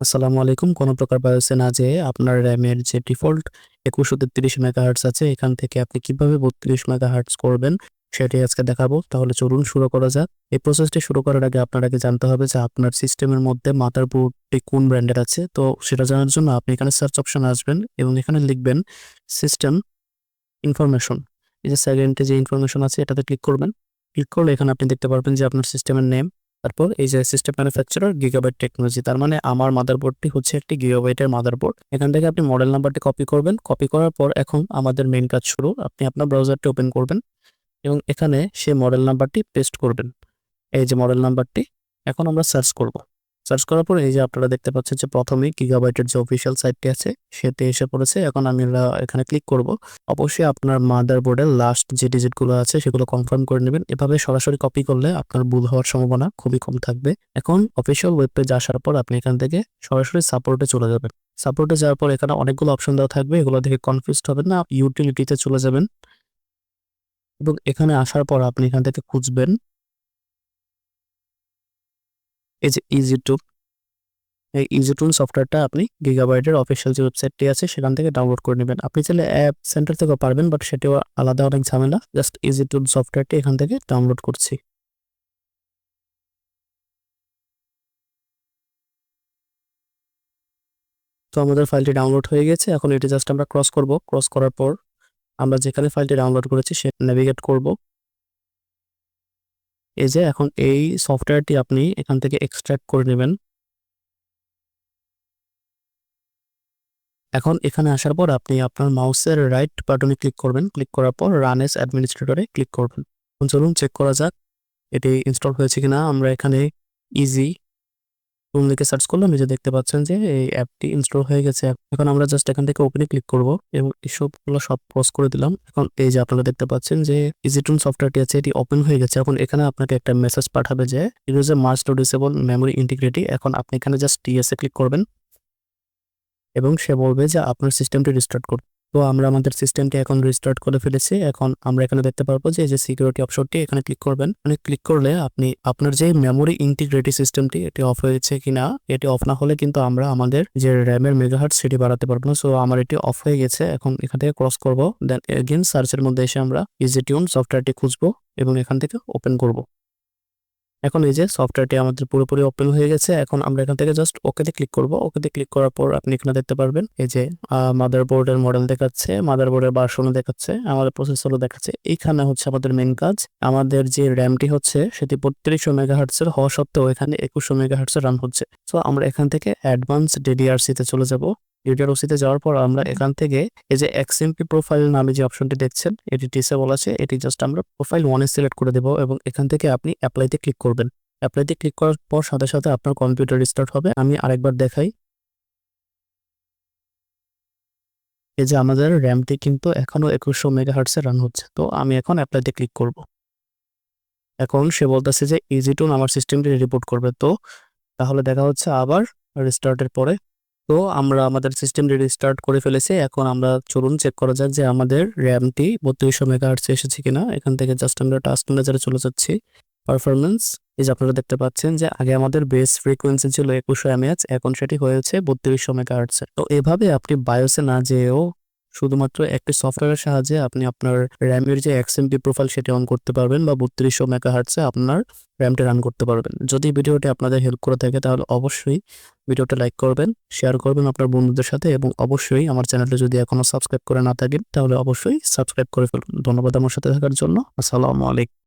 আসসালামু আলাইকুম। কোনো প্রকার বায়োসে না যেয়ে আপনার র্যামের যে ডিফল্ট একুশশো তেত্রিশ মেগাহার্টস আছে, এখান থেকে আপনি কীভাবে বত্রিশ মেগাহার্টস করবেন সেটাই আজকে দেখাবো। তাহলে চলুন শুরু করা যাক। এই প্রসেসটি শুরু করার আগে আপনার আগে জানতে হবে যে আপনার সিস্টেমের মধ্যে মাদারবোর্ডটি কোন ব্র্যান্ডের আছে। তো সেটা জানার জন্য আপনি এখানে সার্চ অপশন আসবেন এবং এখানে লিখবেন সিস্টেম ইনফরমেশন এই যে সেকেন্ডে যে ইনফরমেশন আছে, এটাতে ক্লিক করবেন। ক্লিক করলে এখানে আপনি দেখতে পারবেন যে আপনার সিস্টেমের নেম তারপর এই যে সিস্টেম ম্যানুফ্যাকচারার গিগাবাইট টেকনোলজি তার মানে আমার মাদারবোর্ডটি হচ্ছে একটি গিগাবাইটের মাদারবোর্ড এখান থেকে আপনি মডেল নাম্বারটি কপি করবেন। কপি করার পর এখন আমাদের মেইন কাজ শুরু। আপনি আপনার ব্রাউজারটি ওপেন করবেন এবং এখানে সে মডেল নাম্বারটি পেস্ট করবেন। এই যে মডেল নাম্বারটি এখন আমরা সার্চ করব। সার্চ করার পর এই যে আপনারা দেখতে পাচ্ছেন যে প্রথমেই গিগাবাইটের যে অফিসিয়াল সাইটটি আছে সেটি এসে পড়েছে। এখন আমি এখানে ক্লিক করব। অবশ্যই আপনার মাদার বোর্ডের লাস্ট যে ডিজিটগুলো আছে, সেগুলো কনফার্ম করে নেবেন। এভাবে সরাসরি কপি করলে আপনার ভুল হওয়ার সম্ভাবনা খুবই কম থাকবে। এখন অফিসিয়াল ওয়েব পেজ আসার পর আপনি এখান থেকে সরাসরি সাপোর্টে চলে যাবেন। সাপোর্টে যাওয়ার পর এখানে অনেকগুলো অপশন দেওয়া থাকবে। এগুলো দেখে কনফিউজ হবেন না ইউটিলিটিতে চলে যাবেন। এবং এখানে আসার পর আপনি এখান থেকে খুঁজবেন। এই যে ইজি টু এই ইজি টুল সফটওয়্যারটা আপনি গিগাবাইটের অফিসিয়াল যে ওয়েবসাইটটি আছে, সেখান থেকে ডাউনলোড করে নেবেন। আপনি চাইলে অ্যাপ সেন্টার থেকেও পারবেন বাট সেটিও আলাদা অনেক ঝামেলা। জাস্ট ইজি টুল সফটওয়্যারটি এখান থেকে ডাউনলোড করছি। তো আমাদের ফাইলটি ডাউনলোড হয়ে গেছে। এখন এটি জাস্ট আমরা ক্রস করব। ক্রস করার পর আমরা যেখানে ফাইলটি ডাউনলোড করেছি, সে নেভিগেট করব। এই যে এখন এই সফটওয়্যারটি আপনি এখান থেকে এক্সট্র্যাক্ট করে নেবেন। এখন এখানে আসার পর আপনি আপনার মাউসের রাইট বাটনে ক্লিক করবেন। ক্লিক করার পর রান এস অ্যাডমিনিস্ট্রেটরে ক্লিক করবেন। চলুন চেক করা যাক, এটি ইনস্টল হয়েছে কিনা। আমরা এখানে ইজি রুম লিখে সার্চ করলাম যে দেখতে পাচ্ছেন যে এই অ্যাপটি ইনস্টল হয়ে গেছে। এখন আমরা জাস্ট এখান থেকে ওপেনে ক্লিক করব এবং এসবগুলো সব পজ করে দিলাম। এখন এই যে আপনারা দেখতে পাচ্ছেন যে ইজিটুন সফটওয়্যারটি আছে, এটি ওপেন হয়ে গেছে। এখন এখানে আপনাকে একটা মেসেজ পাঠাবে যে it is a to disable memory integrity এখন আপনি এখানে জাস্ট টিএসএ ক্লিক করবেন এবং সে বলবে যে, আপনার সিস্টেমটি রিস্টার্ট করুন তো আমরা আমাদের সিস্টেমটি এখন রিস্টার্ট করে ফেলেছি। এখন আমরা এখানে দেখতে পারব যে যে সিকিউরিটি অপশনটি এখানে ক্লিক করবেন। মানে ক্লিক করলে আপনি আপনার যে মেমোরি ইন্টিগ্রেটি সিস্টেমটি এটি অফ হয়েছে কিনা, এটি অফ না হলে কিন্তু আমরা আমাদের যে র্যামের মেগাহার্ট সেটি বাড়াতে পারব না। সো আমার এটি অফ হয়ে গেছে। এখন এখান থেকে ক্রস করব। দেন এগেন সার্চের মধ্যে এসে আমরা ইজি টিউন সফটওয়্যারটি খুঁজবো এবং এখান থেকে ওপেন করব। এখন এই যে সফটওয়্যারটি আমাদের পুরোপুরি ওপেন হয়ে গেছে, এখন আমরা এখান থেকে জাস্ট ওকেতে ক্লিক করব। ওকেতে ক্লিক করার পর আপনি এখানে দেখতে পারবেন, এই যে মাদারবোর্ডের মডেল দেখাচ্ছে মাদারবোর্ডের বাসনও দেখাচ্ছে, আমাদের প্রসেসরও দেখাচ্ছে। এইখানে হচ্ছে আমাদের মেন কাজ, আমাদের যে র্যামটি হচ্ছে সেটি বত্রিশশো মেগাহার্টসের হওয়া সত্ত্বেও এখানে একুশশো মেগাহার্টসের রান হচ্ছে। সো আমরা এখান থেকে অ্যাডভান্স ডিডিআরসিতে চলে যাব। ডিডিআরসিতে যাওয়ার পর আমরা এখান থেকে এই যে এক্সএমপি প্রোফাইল নামে যে অপশনটি দেখছেন, এটি ডিসেবল আছে। এটি জাস্ট আমরা প্রোফাইল ওয়ানে সিলেক্ট করে দেবো এবং এখান থেকে আপনি অ্যাপ্লাইতে ক্লিক করবেন। অ্যাপ্লাইতে ক্লিক করার পর সাথে সাথে আপনার কম্পিউটার স্টার্ট হবে। আমি আরেকবার দেখাই। এই যে আমাদের র্যামটি কিন্তু এখনও একুশশো মেগা হার্টসে রান হচ্ছে। তো আমি এখন অ্যাপ্লাইতে ক্লিক করব। এখন সে বলতেছে যে ইজি টুন আমার সিস্টেমটি রিপোর্ট করবে। তো তাহলে দেখা হচ্ছে আবার রিস্টার্টের পরে। তো আমরা আমাদের সিস্টেমটি রিস্টার্ট করে ফেলেছি। এখন আমরা চলুন চেক করা যাক যে আমাদের র্যামটি বত্রিশশো মেগাহার্টসে এসেছে কিনা। এখান থেকে জাস্ট আমরা টাস্ক ম্যানেজারে চলে যাচ্ছি। পারফরমেন্স এই যে আপনারা দেখতে পাচ্ছেন যে আগে আমাদের বেস ফ্রিকোয়েন্সি ছিল একুশশো এমএএচ এখন সেটি হয়েছে বত্রিশশো মেগাহার্টসে তো এভাবে আপনি বায়োসে না যেয়েও শুধুমাত্র একটি সফটওয়্যারের সাহায্যে আপনি আপনার র্যামের যে এক্সএমপি প্রোফাইল সেটি অন করতে পারবেন বা বত্রিশশো মেগাহার্টসে আপনার র্যামটি রান করতে পারবেন। যদি ভিডিওটি আপনাদের হেল্প করে থাকে তাহলে অবশ্যই ভিডিওটা লাইক করবেন শেয়ার করবেন আপনার বন্ধুদের সাথে এবং অবশ্যই আমার চ্যানেলটি যদি এখনও সাবস্ক্রাইব করে না থাকেন তাহলে অবশ্যই সাবস্ক্রাইব করে ফেলুন। ধন্যবাদ আমার সাথে থাকার জন্য। আসসালামু আলাইকুম।